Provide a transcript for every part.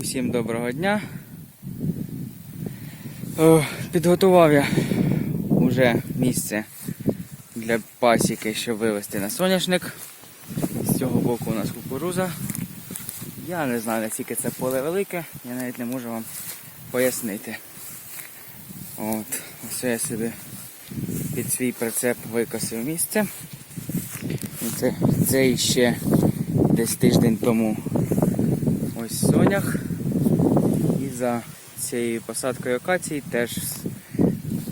Усім доброго дня. Підготував я вже місце для пасіки, щоб вивезти на соняшник. З цього боку у нас кукуруза. Я не знаю, наскільки це поле велике, я навіть не можу вам пояснити. От, ось я собі під свій прицеп викосив місце. Це, це іще десь тиждень тому ось сонях. За цією посадкою акації теж,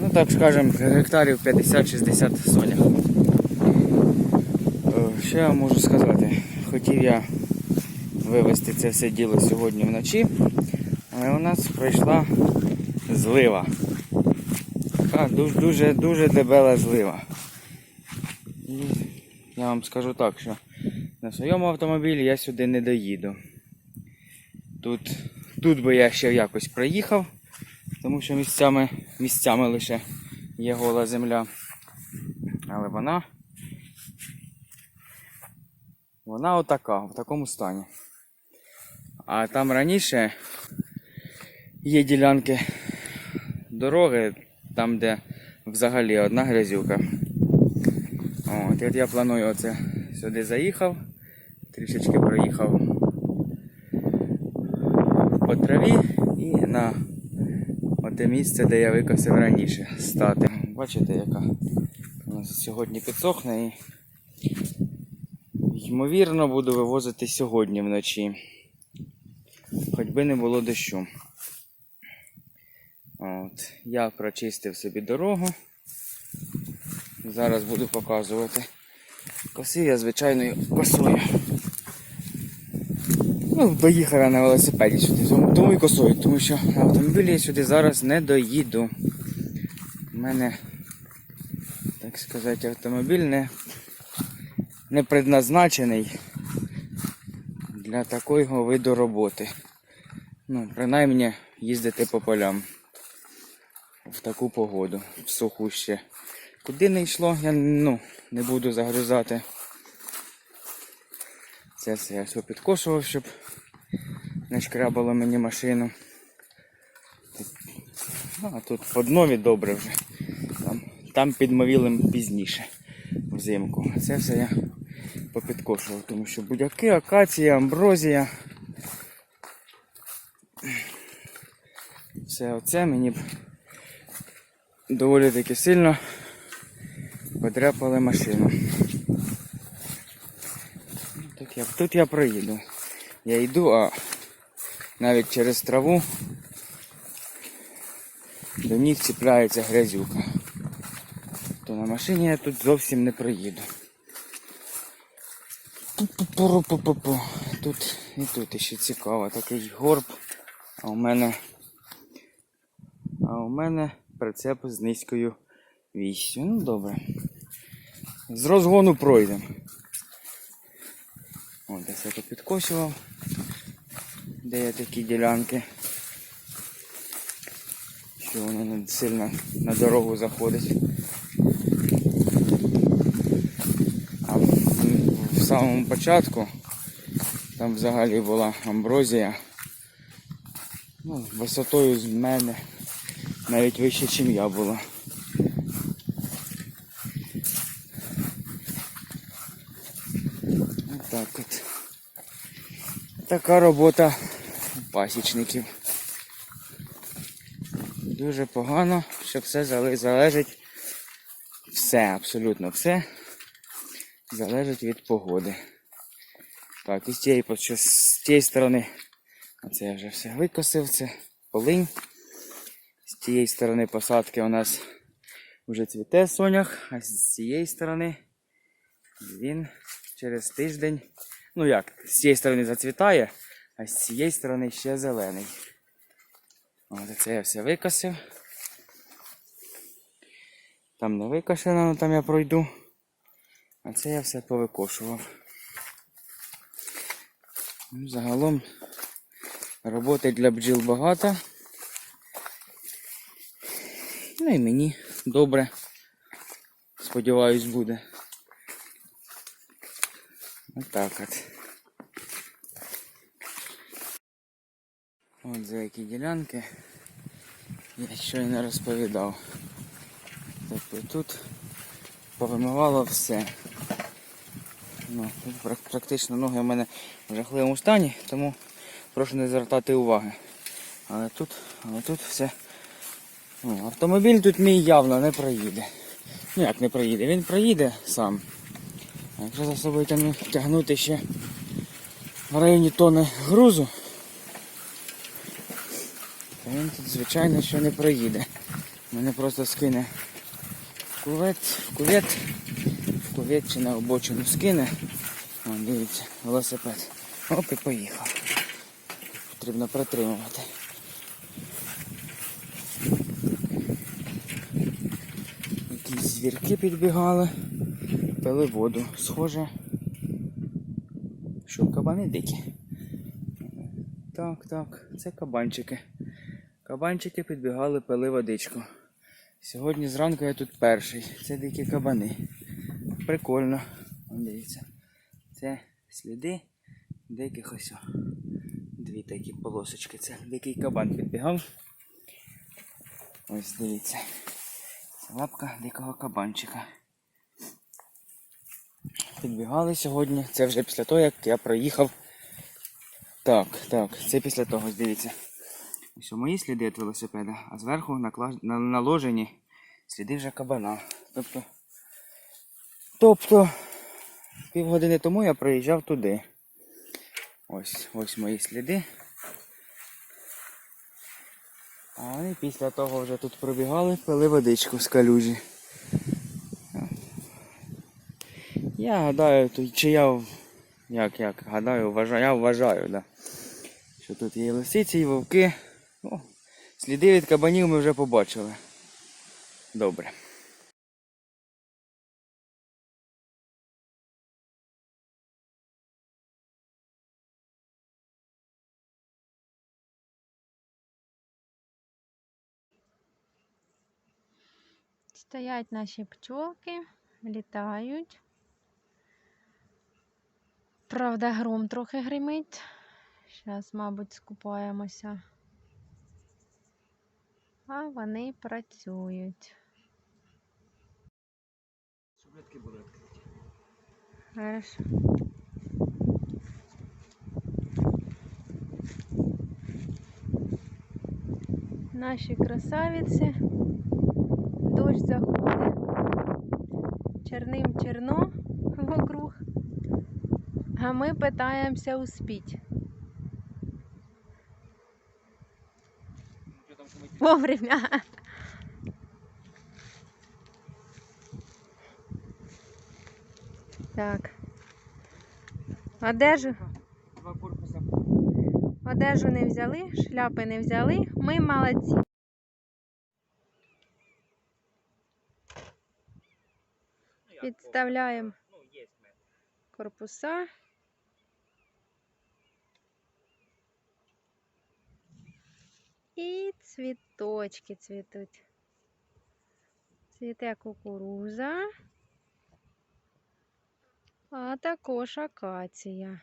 ну так скажемо, гектарів 50-60 сонях. Е, Що я можу сказати? Хотів я вивезти це все діло сьогодні вночі, але у нас пройшла злива. Така дуже дуже дуже дебела злива. І я вам скажу так, що на своєму автомобілі я сюди не доїду. Тут, тут би я ще якось проїхав, тому що місцями, місцями лише є гола земля. Але вона. Вона отака, в такому стані. А там раніше є ділянки дороги, там де взагалі одна грязюка. От, от я планую оце сюди заїхав, трішечки проїхав по траві і на оте місце, де я викосив раніше стати. Бачите, яка у нас сьогодні підсохне і ймовірно буду вивозити сьогодні вночі. Хоч би не було дощу. От, я прочистив собі дорогу. Зараз буду показувати. Косив я звичайною косою. Ну, доїхав на велосипеді сюди, тому і косою, тому що на автомобілі я сюди зараз не доїду. У мене, так сказати, автомобіль не, не предназначений для такого виду роботи. Ну, принаймні їздити по полям в таку погоду, в суху ще. Куди не йшло, я ну, не буду загрузати. Це все я все підкошував, щоб не шкрябало мені машину. Тут, ну, а тут по днові добре вже. Там, там підмовілим пізніше взимку. Це все я попідкошував, тому що будь-яки, акація, амброзія. Все оце мені б доволі таки сильно подряпали машину. Тут я, тут я проїду. Я йду, а навіть через траву до них чіпляється грязюка. То на машині я тут зовсім не проїду. Тут і тут ще цікаво, такий горб. А у мене а у мене прицеп з низькою віссю. Ну добре. З розгону пройдемо. Ось десь я тут підкосював. Де є такі ділянки. Що воно не сильно на дорогу заходить. А в, самому початку там взагалі була амброзія. Ну, висотою з мене навіть вище, ніж я була. Отак от. Така робота пасічників. Дуже погано, що все залежить. Все, абсолютно все залежить від погоди. Так, і з цієї, що з цієї сторони, оце я вже все викосив, це полинь. З цієї сторони посадки у нас вже цвіте сонях, а з цієї сторони він через тиждень, ну як, з цієї сторони зацвітає, а з цієї сторони ще зелений. От це я все викосив. Там не викошено, але там я пройду. А це я все повикошував. Ну, загалом роботи для бджіл багато. Ну і мені добре. Сподіваюсь, буде. Отак от. От за які ділянки я щойно розповідав. Тобто тут повимивало все. Ну, тут практично ноги в мене в жахливому стані, тому прошу не звертати уваги. Але тут, але тут все. Ну, автомобіль тут мій явно не проїде. Ну як не проїде? Він проїде сам. Якщо за собою тягну- тягнути ще в районі тони грузу, то він тут, звичайно, що не проїде. Мене просто скине в кувет, в кувет, в кувет чи на обочину скине. О, дивіться, велосипед. Оп і поїхав. Потрібно притримувати. Якісь звірки підбігали, пили воду. Схоже, що кабани дикі. Так, так, це кабанчики. Кабанчики підбігали, пили водичку. Сьогодні зранку я тут перший. Це дикі кабани. Прикольно. Дивіться. Це сліди диких ось. Дві такі полосочки. Це дикий кабан підбігав. Ось дивіться. Це лапка дикого кабанчика. Підбігали сьогодні. Це вже після того, як я проїхав. Так, так, це після того, дивіться. Ось мої сліди від велосипеда, а зверху наложені сліди вже кабана. Тобто, тобто півгодини тому я проїжджав туди. Ось, ось мої сліди. А вони після того вже тут пробігали, пили водичку з калюжі. Я гадаю, чи я як, як, гадаю, вважаю, я вважаю, да. що тут є лисиці, і вовки. О, сліди від кабанів ми вже побачили. Добре. Стоять наші пчолки, літають. Правда, гром трохи гримить. Зараз, мабуть, скупаємося. А вони працюють. Шублятки були відкриті. Хорошо. Наші красавиці. Дощ заходить. Черним черно. А ми питаємося успіть. Вовремя. Так. Одежу, одежу не взяли, шляпи не взяли. Ми молодці. Підставляємо корпуса. І цвіточки цвітуть. Цвіте кукуруза, а також акація.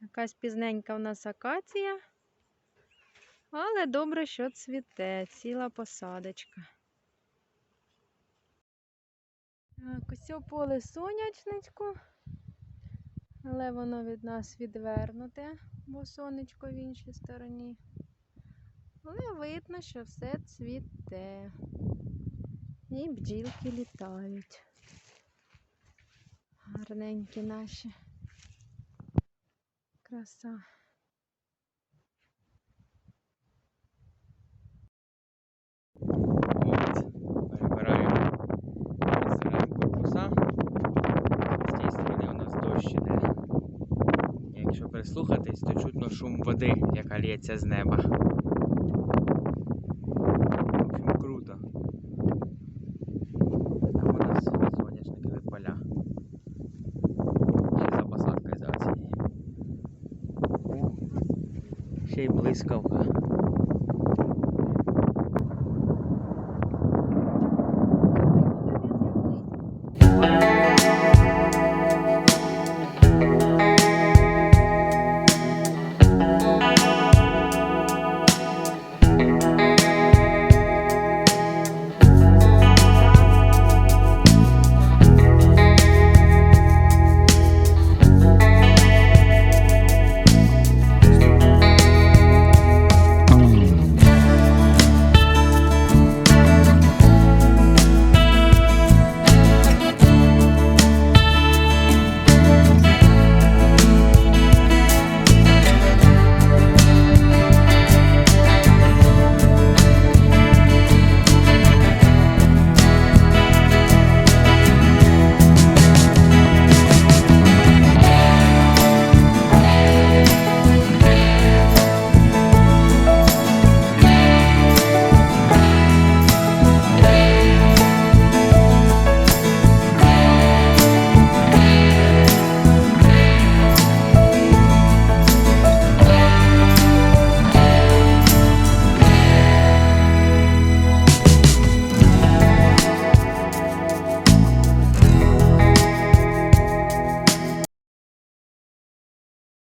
Якась пізненька в нас акація, але добре, що цвіте, ціла посадочка. Так, ось поле сонячничку, але воно від нас відвернуте, бо сонечко в іншій стороні. Але видно, що все цвіте. І бджілки літають. Гарненькі наші. Краса. От, перебираємо розбираємо корпуса. З тієї сторони у нас дощ іде. І Якщо прислухатись, то чутно шум води, яка лється з неба. В круто. Там у нас соняшникові поля. Ще за за цією. Ще й блискавка.